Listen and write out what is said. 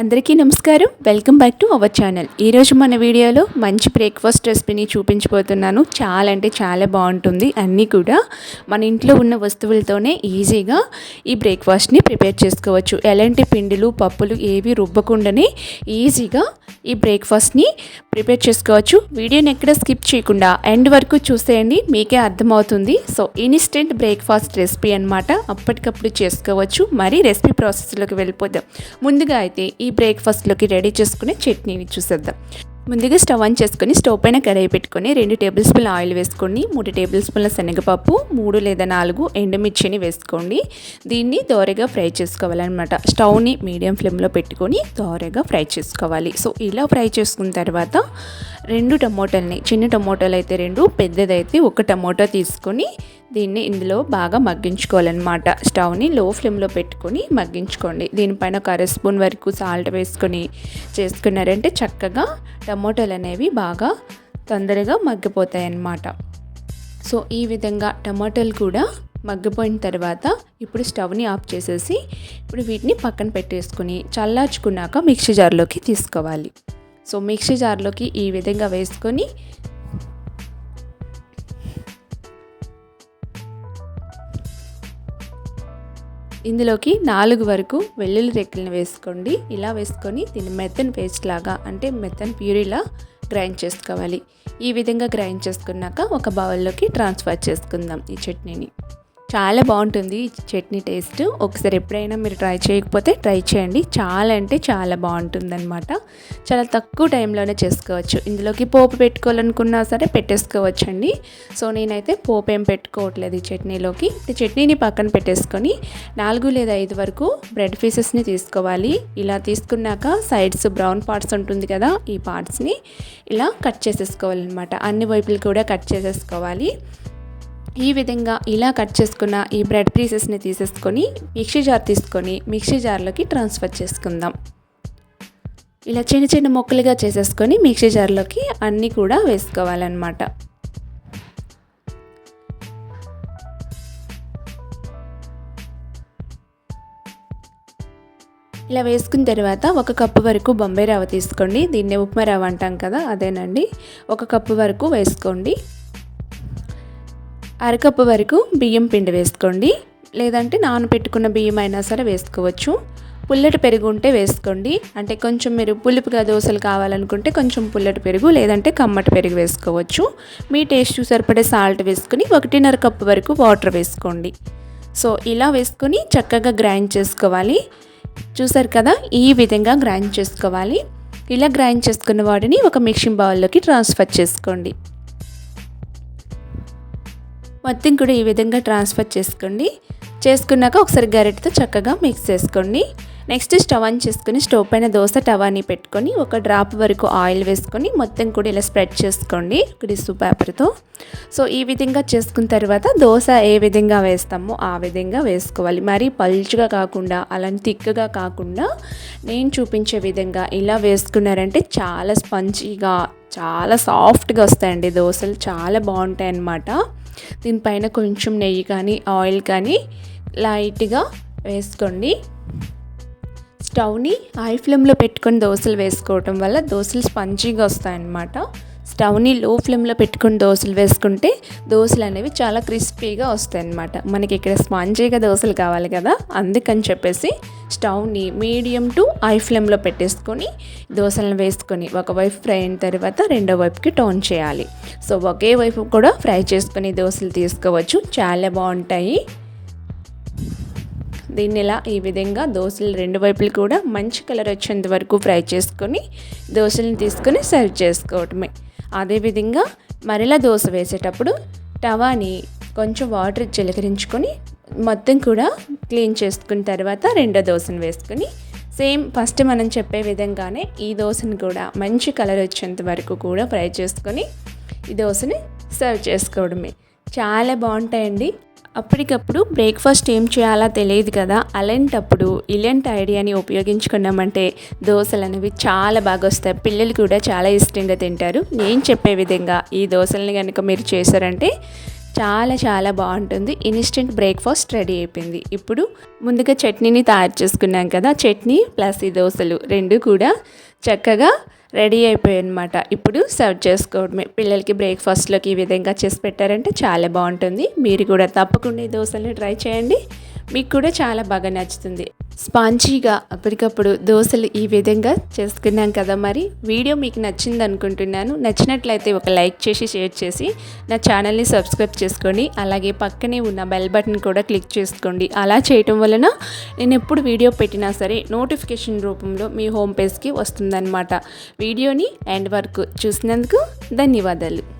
అందరికీ నమస్కారం. Welcome back to our channel ఈరోజు మన వీడియోలో మంచి బ్రేక్ఫాస్ట్ రెసిపీని చూపించబోతున్నాను. చాలా అంటే చాలా బాగుంటుంది. అన్నీ కూడా మన ఇంట్లో ఉన్న వస్తువులతోనే ఈజీగా ఈ బ్రేక్ఫాస్ట్ని ప్రిపేర్ చేసుకోవచ్చు. ఎలాంటి పిండిలు పప్పులు ఏవి రుబ్బకుండానే ఈజీగా ఈ బ్రేక్ఫాస్ట్ని ప్రిపేర్ చేసుకోవచ్చు. వీడియోని ఎక్కడ స్కిప్ చేయకుండా ఎండ్ వరకు చూసేయండి. మీకే అర్థమవుతుంది. సో ఇన్స్టెంట్ బ్రేక్ఫాస్ట్ రెసిపీ అనమాట అప్పటికప్పుడు చేసుకోవచ్చు. మరి రెసిపీ ప్రాసెస్లోకి వెళ్ళిపోదాం. ముందుగా అయితే ఈ బ్రేక్ఫాస్ట్లోకి రెడీ చేసుకునే చట్నీని చూసేద్దాం. ముందుగా స్టవ్ ఆన్ చేసుకొని స్టవ్ పైన కడాయి పెట్టుకొని రెండు టేబుల్ స్పూన్ల ఆయిల్ వేసుకోండి. మూడు టేబుల్ స్పూన్ల శనగపప్పు మూడు లేదా నాలుగు ఎండుమిర్చిని వేసుకోండి. దీన్ని దోరగా ఫ్రై చేసుకోవాలన్నమాట. స్టవ్ని మీడియం ఫ్లేమ్లో పెట్టుకొని దోరగా ఫ్రై చేసుకోవాలి. సో ఇలా ఫ్రై చేసుకున్న తర్వాత రెండు టమోటాలని చిన్న టమోటాలు అయితే రెండు పెద్దదైతే ఒక టమోటా తీసుకొని దీన్ని ఇందులో బాగా మగ్గించుకోవాలన్నమాట. స్టవ్ని లో ఫ్లేమ్లో పెట్టుకొని మగ్గించుకోండి. దీనిపైన ఒక అర స్పూన్ వరకు సాల్ట్ వేసుకొని చేసుకున్నారంటే చక్కగా టమోటాలు అనేవి బాగా తొందరగా మగ్గిపోతాయి అన్నమాట సో ఈ విధంగా టమాటాలు కూడా మగ్గిపోయిన తర్వాత ఇప్పుడు స్టవ్ని ఆఫ్ చేసేసి ఇప్పుడు వీటిని పక్కన పెట్టేసుకుని చల్లార్చుకున్నాక మిక్సీ జార్లోకి తీసుకోవాలి. సో మిక్సీ జార్లోకి ఈ విధంగా వేసుకొని ఇందులోకి నాలుగు వరకు వెల్లుల్లి రెక్కలను వేసుకోండి. ఇలా వేసుకొని దీన్ని మెత్తన్ పేస్ట్ లాగా అంటే మెత్తన్ ప్యూరీలా గ్రైండ్ చేసుకోవాలి. ఈ విధంగా గ్రైండ్ చేసుకున్నాక ఒక బౌల్లోకి ట్రాన్స్ఫర్ చేసుకుందాం ఈ చట్నీని. చాలా బాగుంటుంది ఈ చట్నీ టేస్ట్. ఒకసారి ఎప్పుడైనా మీరు ట్రై చేయకపోతే ట్రై చేయండి. చాలా అంటే చాలా బాగుంటుంది అనమాట చాలా తక్కువ టైంలోనే చేసుకోవచ్చు. ఇందులోకి పోపు పెట్టుకోవాలనుకున్నా సరే పెట్టేసుకోవచ్చు అండి సో నేనైతే పోపు ఏం పెట్టుకోవట్లేదు ఈ చట్నీలోకి. చట్నీని పక్కన పెట్టేసుకొని నాలుగు లేదా ఐదు వరకు బ్రెడ్ పీసెస్ని తీసుకోవాలి. ఇలా తీసుకున్నాక సైడ్స్ బ్రౌన్ పార్ట్స్ ఉంటుంది కదా ఈ పార్ట్స్ని ఇలా కట్ చేసేసుకోవాలన్నమాట. అన్ని వైపులు కూడా కట్ చేసేసుకోవాలి. ఈ విధంగా ఇలా కట్ చేసుకున్న ఈ బ్రెడ్ పీసెస్ని తీసేసుకొని మిక్సీ జార్ తీసుకొని మిక్సీ జార్లోకి ట్రాన్స్ఫర్ చేసుకుందాం. ఇలా చిన్న చిన్న ముక్కలుగా చేసేసుకొని మిక్సీ జార్లోకి అన్నీ కూడా వేసుకోవాలన్నమాట. ఇలా వేసుకున్న తర్వాత ఒక కప్పు వరకు బొంబాయి రవ్వ తీసుకోండి. దీన్ని ఉప్మా రవ్వ అంటాం కదా అదేనండి. ఒక కప్పు వరకు వేసుకోండి. అరకప్పు వరకు బియ్యం పిండి వేసుకోండి. లేదంటే నానబెట్టుకున్న బియ్యం అయినా సరే వేసుకోవచ్చు. పుల్లటి పెరుగు ఉంటే వేసుకోండి. అంటే కొంచెం మీరు పులుపుగా దోశలు కావాలనుకుంటే కొంచెం పుల్లటి పెరుగు లేదంటే కమ్మటి పెరుగు వేసుకోవచ్చు. మీ టేస్ట్ సరిపడే సాల్ట్ వేసుకుని ఒకటిన్నర కప్పు వరకు వాటర్ వేసుకోండి. సో ఇలా వేసుకొని చక్కగా గ్రైండ్ చేసుకోవాలి. చూసారు కదా ఈ విధంగా గ్రైండ్ చేసుకోవాలి. ఇలా గ్రైండ్ చేసుకున్న వాటిని ఒక మిక్సింగ్ బౌల్లోకి ట్రాన్స్ఫర్ చేసుకోండి. మొత్తం కూడా ఈ విధంగా ట్రాన్స్ఫర్ చేసుకోండి. చేసుకున్నాక ఒకసారి గరిటతో చక్కగా మిక్స్ చేసుకోండి. నెక్స్ట్ స్టవ్ ఆన్ చేసుకుని స్టవ్ పైన దోశ టవాని పెట్టుకొని ఒక డ్రాప్ వరకు ఆయిల్ వేసుకొని మొత్తం కూడా ఇలా స్ప్రెడ్ చేసుకోండి. టిష్యూ పేపర్తో. సో ఈ విధంగా చేసుకున్న తర్వాత దోశ ఏ విధంగా వేస్తామో ఆ విధంగా వేసుకోవాలి. మరీ పల్చుగా కాకుండా అలాంటి తిక్కగా కాకుండా నేను చూపించే విధంగా ఇలా వేసుకున్నారంటే చాలా స్పంచీగా చాలా సాఫ్ట్గా వస్తాయండి దోశలు. చాలా బాగుంటాయి అన్నమాట దీనిపైన కొంచెం నెయ్యి కానీ ఆయిల్ కానీ లైట్గా వేసుకోండి. స్టవ్ని హై ఫ్లేమ్లో పెట్టుకొని దోశలు వేసుకోవటం వల్ల దోశలు స్పంజీగా వస్తాయన్నమాట. స్టవ్ని లో ఫ్లేమ్లో పెట్టుకుని దోశలు వేసుకుంటే దోశలు అనేవి చాలా క్రిస్పీగా వస్తాయి అన్నమాట. మనకి ఇక్కడ స్పాంజీగా దోశలు కావాలి కదా అందుకని చెప్పేసి స్టవ్ని మీడియం టు హై ఫ్లేమ్లో పెట్టేసుకొని దోశలను వేసుకొని ఒకవైపు ఫ్రై అయిన తర్వాత రెండో వైపుకి టర్న్ చేయాలి. సో ఒకే వైపు కూడా ఫ్రై చేసుకొని దోశలు తీసుకోవచ్చు. చాలా బాగుంటాయి. దీన్ని ఇలా ఈ విధంగా దోశలు రెండు వైపులు కూడా మంచి కలర్ వచ్చేంత వరకు ఫ్రై చేసుకొని దోశలను తీసుకొని సర్వ్ చేసుకోవటమే. అదేవిధంగా మరలా దోశ వేసేటప్పుడు టవాని కొంచెం వాటర్ చిలకరించుకొని మొత్తం కూడా క్లీన్ చేసుకున్న తర్వాత రెండో దోశను వేసుకొని సేమ్ ఫస్ట్ మనం చెప్పే విధంగానే ఈ దోశను కూడా మంచి కలర్ వచ్చేంత వరకు కూడా ఫ్రై చేసుకొని ఈ దోశని సర్వ్ చేసుకోవడమే. చాలా బాగుంటాయండి. అప్పటికప్పుడు బ్రేక్ఫాస్ట్ ఏం చేయాలో తెలియదు కదా. అలాంటప్పుడు ఇలాంటి ఐడియాని ఉపయోగించుకున్నామంటే దోశలు అనేవి చాలా బాగా వస్తాయి. పిల్లలు కూడా చాలా ఇష్టంగా తింటారు. నేను చెప్పే విధంగా ఈ దోశల్ని కనుక మీరు చేశారంటే చాలా చాలా బాగుంటుంది. ఇన్స్టెంట్ బ్రేక్ఫాస్ట్ రెడీ అయిపోయింది. ఇప్పుడు ముందుగా చట్నీని తయారు చేసుకున్నాం కదా. చట్నీ ప్లస్ ఈ దోశలు రెండు కూడా చక్కగా రెడీ అయిపోయాయి అనమాట ఇప్పుడు సర్వ్ చేసుకోవడమే. పిల్లలకి బ్రేక్ఫాస్ట్లోకి ఈ విధంగా చేసి పెట్టారంటే చాలా బాగుంటుంది. మీరు కూడా తప్పకుండా ఈ దోశలు ట్రై చేయండి. మీకు కూడా చాలా బాగా నచ్చుతుంది. స్పాంజీగా అప్పటికప్పుడు దోశలు ఈ విధంగా చేసుకున్నాం కదా మరి. వీడియో మీకు నచ్చింది అనుకుంటున్నాను నచ్చినట్లయితే ఒక లైక్ చేసి షేర్ చేసి నా ఛానల్ని సబ్స్క్రైబ్ చేసుకోండి అలాగే పక్కనే ఉన్న బెల్ బటన్ కూడా క్లిక్ చేసుకోండి. అలా చేయటం వలన నేను ఎప్పుడు వీడియో పెట్టినా సరే నోటిఫికేషన్ రూపంలో మీ హోమ్ పేజ్కి వస్తుందన్నమాట. వీడియోని ఎండ్ వరకు చూసినందుకు ధన్యవాదాలు.